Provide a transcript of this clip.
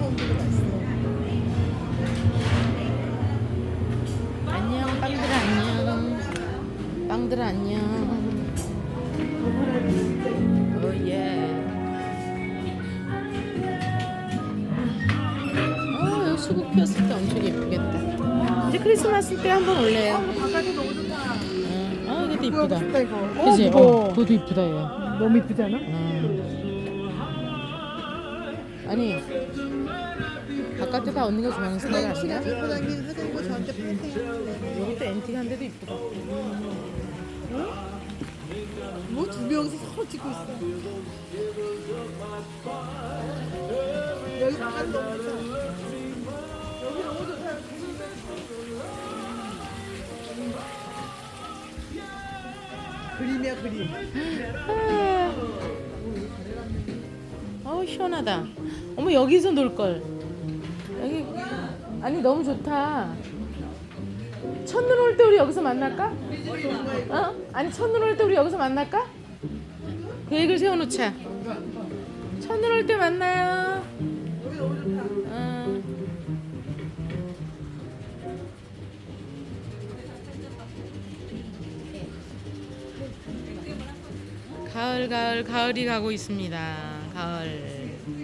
빵들도 맛있어. 안녕 빵들 안녕 빵들 안녕 오예 어 여기 수국 피었을 때 엄청 예쁘겠다 이제 크리스마스 때 한번 올래요 바깥에 너무 좋다. 응. 아 이것도 이쁘다 이쁘다 이거. 그지? 어, 어. 그것도 이쁘다 얘 너무 이쁘지 않아? 음. 아니 바깥에 다 언니가 좋아하는 스타일 아니야? 들고 다니는 사장님 저한테 파세요. 이것도 앤틱한데도 이쁘다 뭐 두 명이서 서로 찍고 있어. 여기 바깥 너무 좋다. 여기 너무 좋다. 그림이야 그림. 어우 시원하다. 어머 여기서 놀 걸. 여기 아니 너무 좋다. 첫눈 올 때 우리 여기서 만날까? 어? 아니 첫눈 올 때 우리 여기서 만날까? 계획을 세워놓자. 첫눈 올 때 만나요. 어. 가을 가을 가을이 가고 있습니다.